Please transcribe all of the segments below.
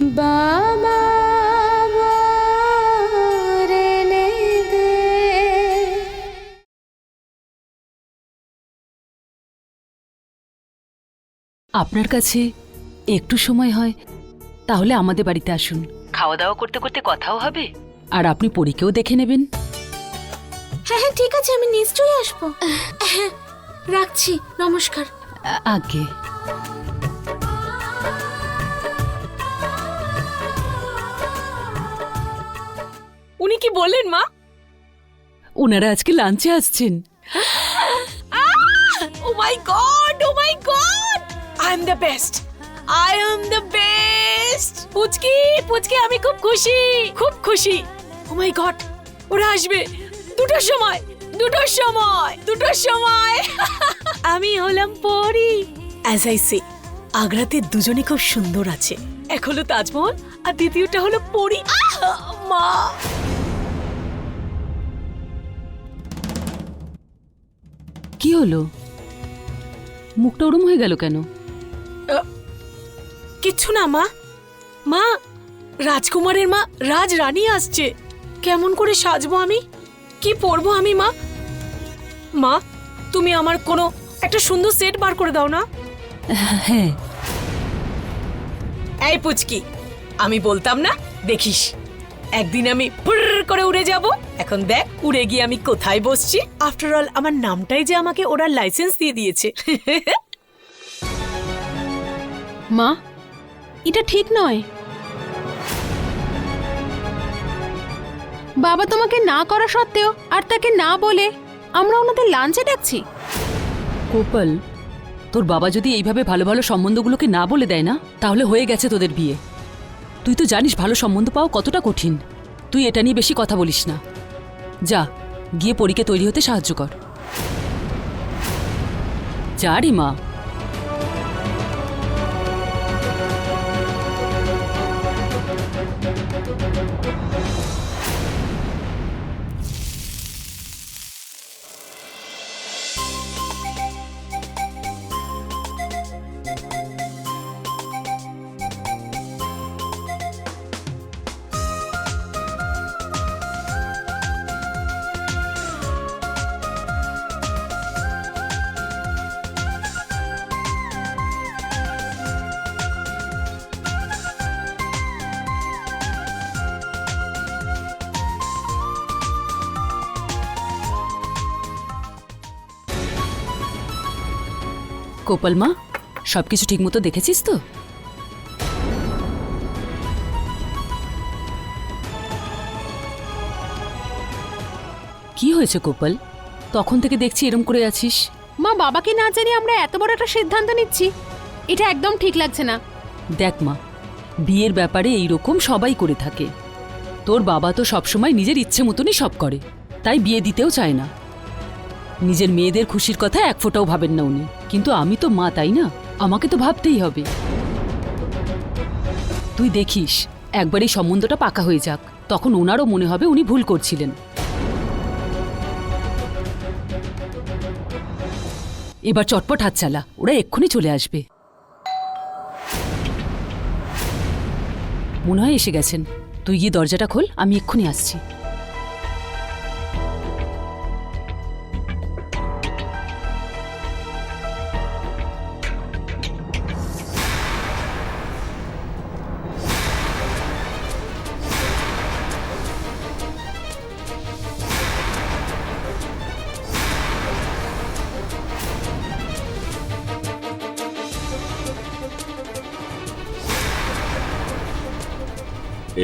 বাবা আপনার কাছে একটু সময় হয় তাহলে আমাদের বাড়িতে আসুন। খাওয়া দাওয়া করতে করতে কথাও হবে। আর আপনি পরীকেও দেখে নেবেন। হ্যাঁ হ্যাঁ ঠিক আছে আমি নিশ্চয়ই আসব। হ্যাঁ রাখছি নমস্কার। আগে। উনি কি বললেন মা? ওনারা আজকে লাঞ্চে আসছেন। ও my god oh my god I am the best I am the best পুচকি পুচকি আমি খুব খুশি খুব খুশি। ও মাই গড ওরা আসবে। দুটোর সময় দুটোর সময় দুটোর সময়। আমি হলাম পরি। অ্যাজ আই সে আগ্রাতে দুজনে খুব সুন্দর আছে। এক হলো তাজমহল আর দ্বিতীয়টা হলো পরি। মা! কি হলো? মুখটা ওরম হয়ে গেল কেন? কিচ্ছু না মা। মা রাজকুমারের মা রাজ রানী আসছে। কেমন করে সাজবো আমি? কি পরবো আমি মা? মা তুমি আমার কোনো একটা সুন্দর সেট বার করে দাও না। হ্যাঁ। এই পুচকি আমি বলতাম না দেখিস। একদিন আমি ফুর করে উড়ে যাব। এখন দেখ উড়ে গিয়ে আমি কোথায় বসছি। আফটার অল আমার নামটাই যে আমাকে ওরা লাইসেন্স দিয়ে দিয়েছে। মা এটা ঠিক নয়। বাবা তোমাকে না করা সত্ত্বেও আর তাকে না বলে আমরা ওনাদের লাঞ্চে ডাকছি। কোপাল তোর বাবা যদি এইভাবে ভালো ভালো সম্বন্ধগুলোকে না বলে দেয় না তাহলে হয়ে গেছে তোদের বিয়ে। তুই তো জানিস ভালো সম্বন্ধ পাওয়া কতটা কঠিন। তুই এটা নিয়ে বেশি কথা বলিস না। যা, গিয়ে পরীকে তৈরি হতে সাহায্য কর। যা রে মা। কোপাল মা? সবকিছু ঠিকমতো দেখেছিস তো? কি হয়েছে কোপাল? তখন থেকে দেখছি এরম করে আছিস। মা বাবাকে না জানিয়ে আমরা এত বড় একটা সিদ্ধান্ত নিচ্ছি। এটা একদম ঠিক লাগছে না। দেখ মা বিয়ের ব্যাপারে এই রকম সবাই করে থাকে। তোর বাবা তো সবসময় নিজের ইচ্ছে মতনই সব করে। তাই বিয়ে দিতেও চায় না। নিজের মেয়েদের খুশির কথা এক ফোঁটাও ভাবেন না উনি। কিন্তু আমি তো মা, তাই না? আমাকে তো ভাবতেই হবে। তুই দেখিস, একবার এই সম্বন্ধটা পাকা হয়ে যাক। তখন ওনারও মনে হবে উনি ভুল করছিলেন। এবার চটপট হাত চালা, ওরা এক্ষুনি চলে আসবে। মনে হয় এসে গেছেন। তুই গিয়ে দরজাটা খোল, আমি এক্ষুনি আসছি।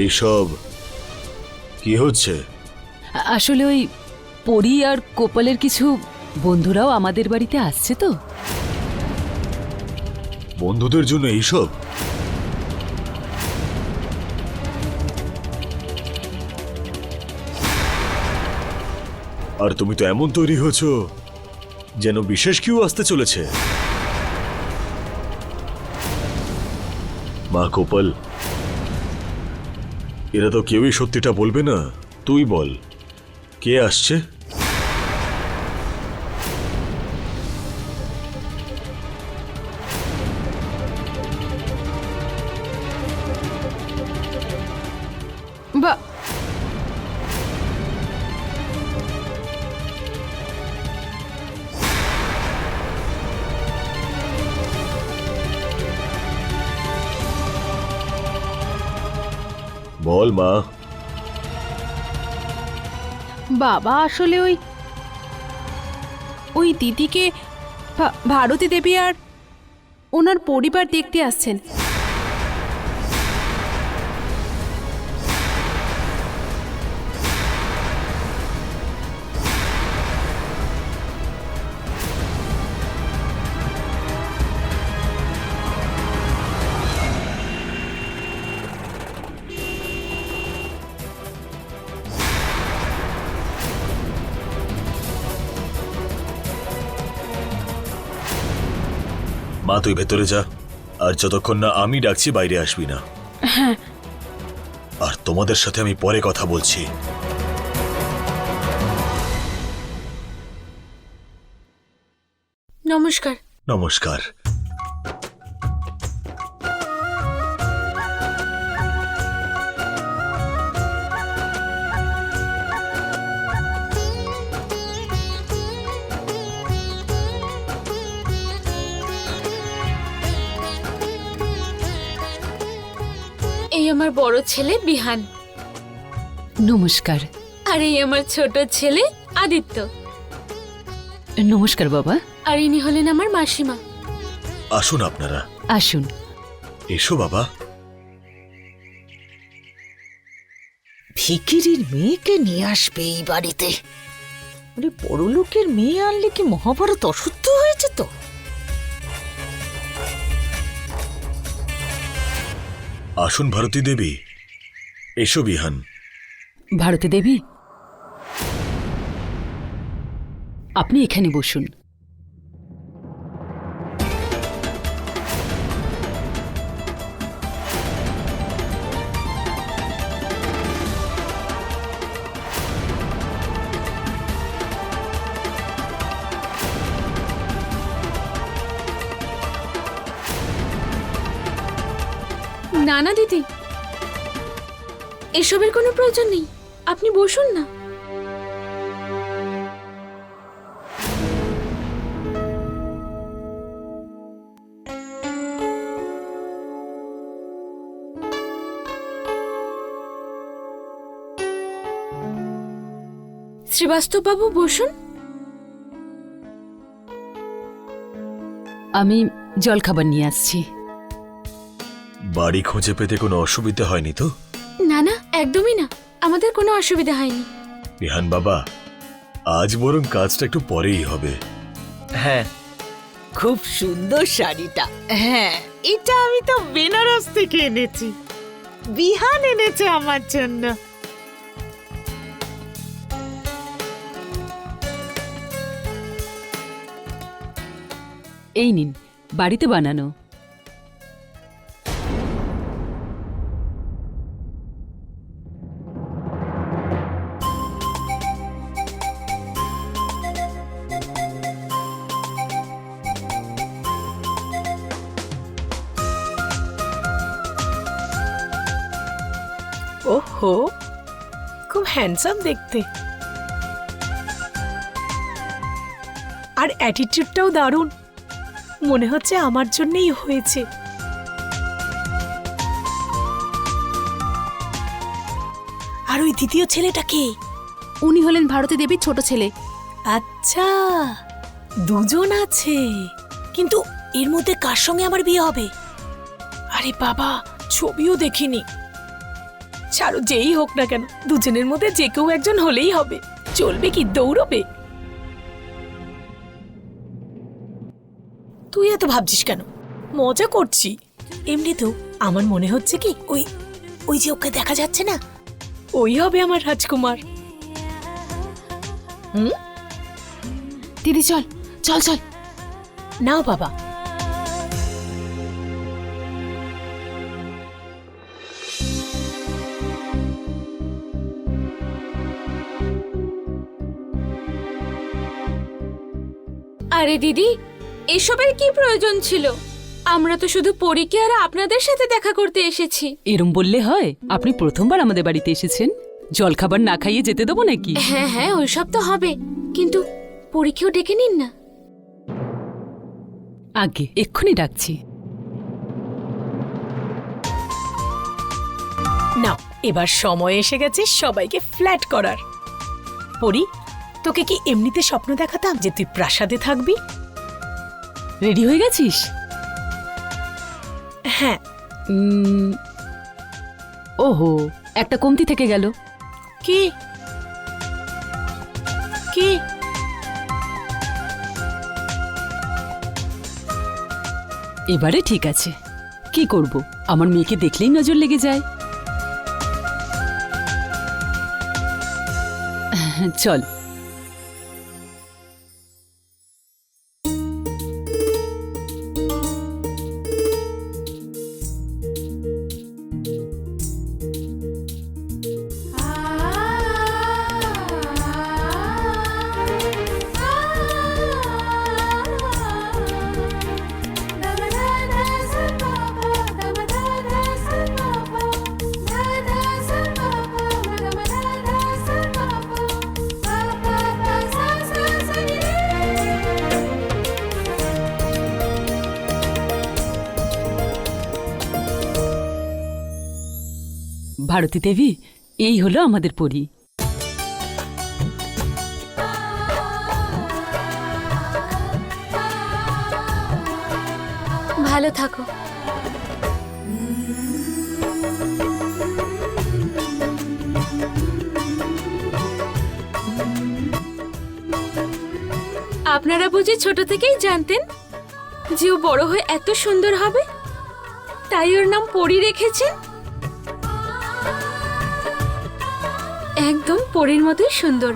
এইসব কি হচ্ছে? আসলে ওই পরি আর কোপালের কিছু বন্ধুরাও আমাদের বাড়িতে আসছে তো। বন্ধুদের জন্য এইসব? আর তুমি তো এমন তৈরি হয়েছ যেন বিশেষ কেউ আসতে চলেছে। মা কোপাল এরা তো কেউই সত্যিটা বলবে না। তুই বল কে আসছে? বল মা। বাবা আসলে ওই ওই দিদিকে ভারতী দেবী আর ওনার পরিবার দেখতে আসছেন। মা তুই ভেতরে যা। আর যতক্ষণ না আমি ডাকছি বাইরে আসবি না। আর তোমাদের সাথে আমি পরে কথা বলছি। নমস্কার। নমস্কার। আমার বড় ছেলে বিহান। নমস্কার। আর এই আমার ছোট ছেলে আদিত্য। নমস্কার বাবা। আর ইনি হলেন আমার মাসিমা। আসুন আপনারা। আসুন। এসো বাবা। ভিকিরির মেয়েকে নিয়ে আসবে এই বাড়িতে। আরে বড় লোকের মেয়ে আনলে কি মহাভারত অশুদ্ধ হয়েছে তো? আসুন ভারতী দেবী। এসো বিহান। ভারতী দেবী আপনি এখানে বসুন। না না দিদি। এসবের কোনো প্রয়োজন নেই। আপনি বসুন না। শ্রীবাস্তব বাবু বসুন। আমি জলখাবার নিয়ে আসছি। বাড়ি খুঁজে পেতে কোনো অসুবিধা হয়নি তো? না না একদমই না। আমাদের কোনো অসুবিধা হয়নি। বিহান বাবা আজ বরং কাজটা একটু পরেই হবে। হ্যাঁ খুব সুন্দর শাড়িটা। হ্যাঁ এটা আমি তো বেনারস থেকে এনেছি। বিহান এনেছে আমার জন্য। এই নিন বাড়িতে বানানো। ওহো খুব হ্যান্ডসাম দেখতে আর অ্যাটিটিউডটাও দারুণ। মনে হচ্ছে আমার জন্যই হয়েছে। আর ওই দ্বিতীয় ছেলেটা কে? উনি হলেন ভারতী দেবীর ছোট ছেলে। আচ্ছা দুজন আছে। কিন্তু এর মধ্যে কার সঙ্গে আমার বিয়ে হবে? আরে বাবা ছবিও দেখিনি। ছাড়ো যেই হোক না কেন দুজনের মধ্যে যে কেউ একজন হলেই হবে। চলবে কি দৌড়বে? তুই এত ভাবছিস কেন? মজা করছি। এমনিতেও আমার মনে হচ্ছে কি ওই ওই যে ওকে দেখা যাচ্ছে না? ওই হবে আমার রাজকুমার। হুম? দিদি চল চল চল। নাও বাবা আরে দিদি এসবের কি প্রয়োজন ছিল? আমরা তো শুধু পরীকে আর আপনাদের সাথে দেখা করতে এসেছি। এরম বললে হয় আপনি প্রথমবার আমাদের বাড়িতে এসেছেন? জলখাবার না খাইয়ে যেতে দেবো নাকি? হ্যাঁ হ্যাঁ ওইসব তো হবে কিন্তু পরীক্ষাও ডেকে নিন না। আগে এক্ষুনি ডাকছি। নাও এবার সময় এসে গেছে সবাইকে ফ্ল্যাট করার। পরি তোকে কি এমনিতে স্বপ্ন দেখাতাম যে তুই প্রাসাদে থাকবি? রেডি হয়ে গেছিস? হ্যাঁ। উম, ওহো একটা কমতি থেকে গেল। কি? কি? এবারে ঠিক আছে। কি করব? আমার মেয়েকে দেখলেই নজর লেগে যায়। চল ভারতী দেবী, এই হলো আমাদের পরী। ভালো থাকো। আপনারা বুঝি ছোট থেকেই জানতেন যে ও বড় হয়ে এত সুন্দর হবে? তাই ওর নাম পরি রেখেছেন? একদম পরীর মতোই সুন্দর।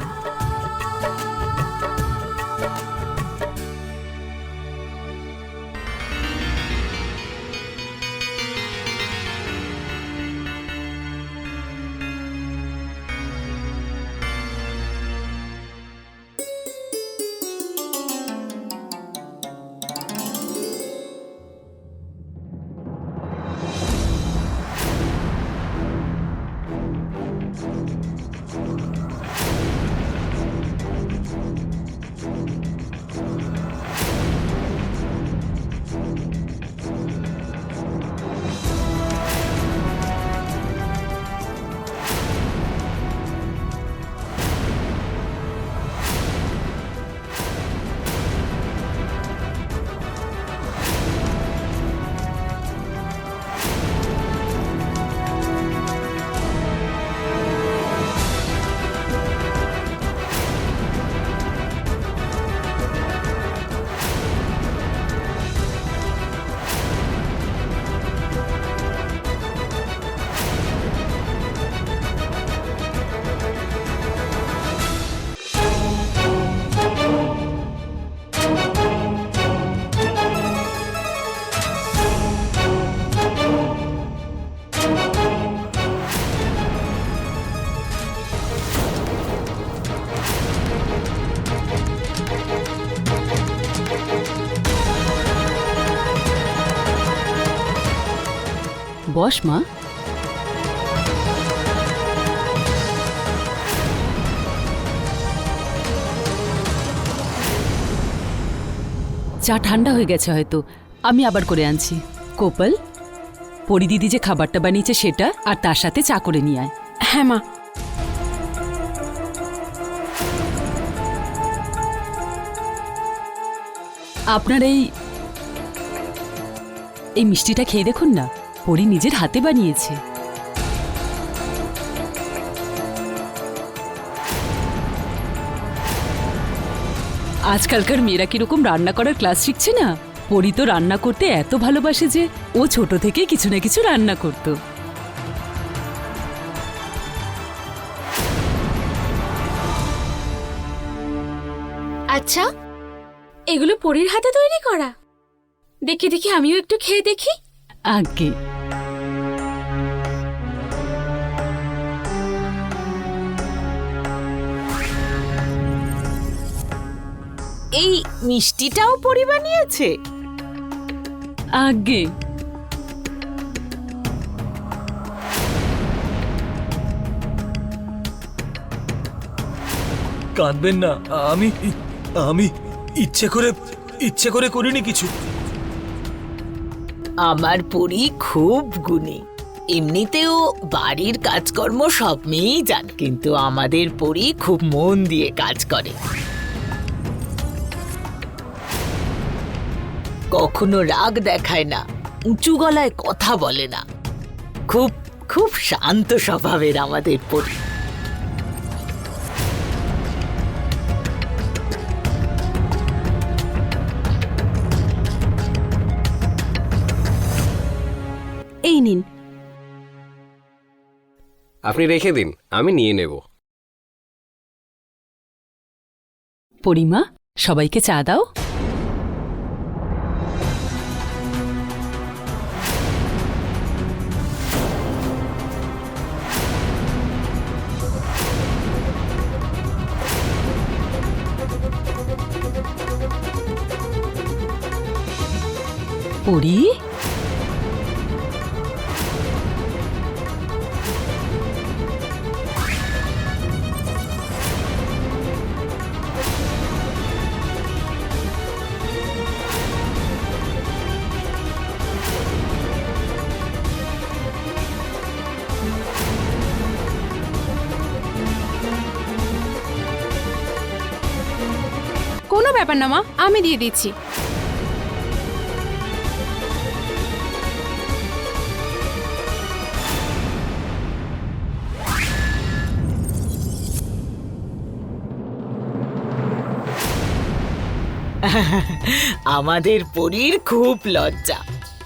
বস মা। চা ঠান্ডা হয়ে গেছে হয়তো। আমি আবার করে আনছি। কোপাল পরিদিদি যে খাবারটা বানিয়েছে সেটা আর তার সাথে চা করে নিয়ে আয়। হ্যাঁ মা। আপনার এই এই মিষ্টিটা খেয়ে দেখুন না। পরি নিজের হাতে বানিয়েছে। আজকালকার মেয়েরা কীরকম রান্না করার ক্লাস শিখছে না? পরি তো রান্না করতে এত ভালোবাসে যে ও ছোট থেকে কিছু না কিছু রান্না করত। আচ্ছা এগুলো পরীর হাতে তৈরি করা? দেখি দেখি আমিও একটু খেয়ে দেখি। আগে এই মিষ্টিটাও পরি বানিয়েছে? আগে। কাঁদবেন না আমি আমি ইচ্ছে করে ইচ্ছে করে করিনি কিছু। আমার পরি খুব গুণী। এমনিতেও বাড়ির কাজকর্ম সব মেয়েই যান কিন্তু আমাদের পরি খুব মন দিয়ে কাজ করে। কখনো রাগ দেখায় না উঁচু গলায় কথা বলে না। খুব খুব শান্ত স্বভাবের আমাদের পরি এই নিন। আপনি রেখে দিন আমি নিয়ে নেব। পরিমা সবাইকে চা দাও। পরি কোনো ব্যাপার না মা। আমি দিয়ে দিচ্ছি। আমাদের পরীর খুব লজ্জা।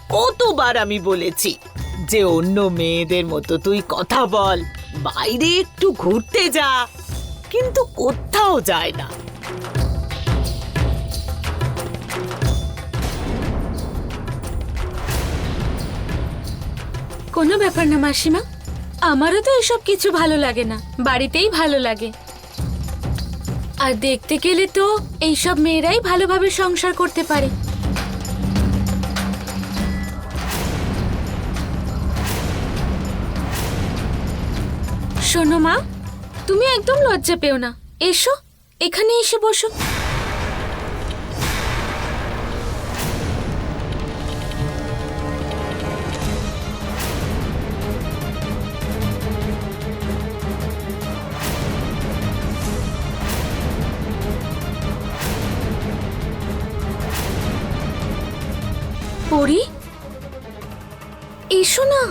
কতবার আমি বলেছি যে অন্য মেয়েদের মতো তুই কথা বল, বাইরে একটু ঘুরতে যা, কিন্তু কোথাও যায় না। কোনো ব্যাপার না, মাসিমা। আমারও তো এসব কিছু ভালো লাগে না। বাড়িতেই ভালো লাগে। আর দেখতে গেলে তো এইসব মেয়েরাই ভালোভাবে সংসার করতে পারে। শোনো মা, তুমি একদম লজ্জা পেও না। এসো, এখানে এসে বসো। পরি এসো না।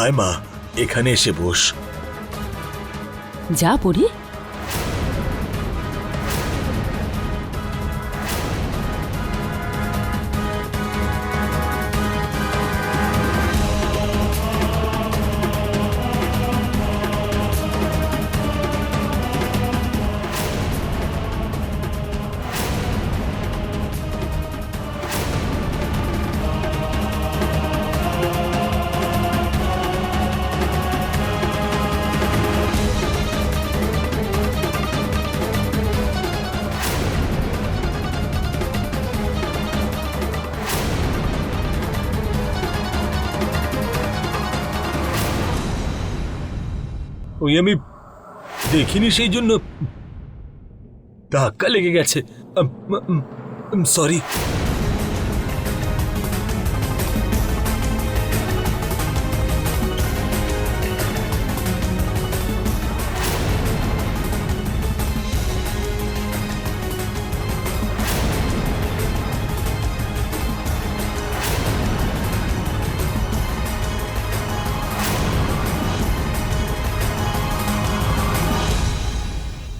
আয় মা এখানে এসে বস। যা পরি ওই আমি দেখিনি সেই জন্য। ধাক্কা লেগে গেছে। সরি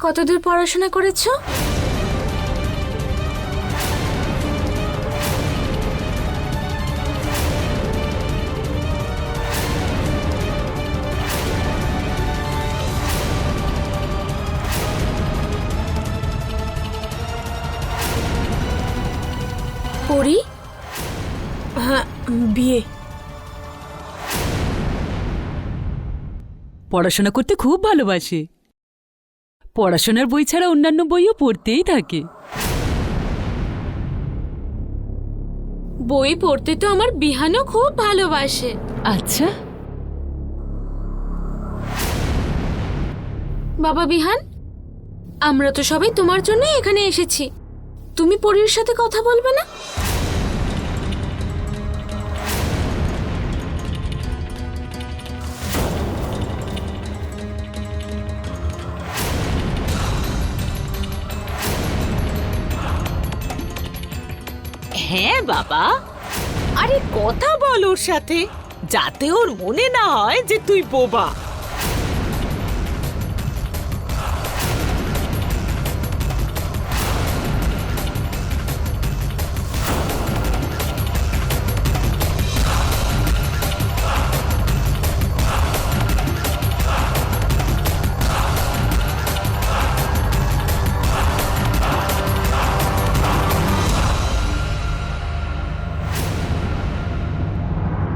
কতদূর পড়াশোনা করেছ? পড়ি? হ্যাঁ বিয়ে। পড়াশোনা করতে খুব ভালোবাসে। পড়াশোনার বই ছাড়া অন্যান্য বইও পড়তেই থাকে। বই পড়তে তো আমার বিহানও খুব ভালোবাসে। আচ্ছা। বাবা বিহান আমরা তো সবাই তোমার জন্যই এখানে এসেছি। তুমি পরীর সাথে কথা বলবে না? হ্যাঁ বাবা। আরে, কথা বল ওর সাথে, যাতে ওর মনে না হয় যে তুই বোবা।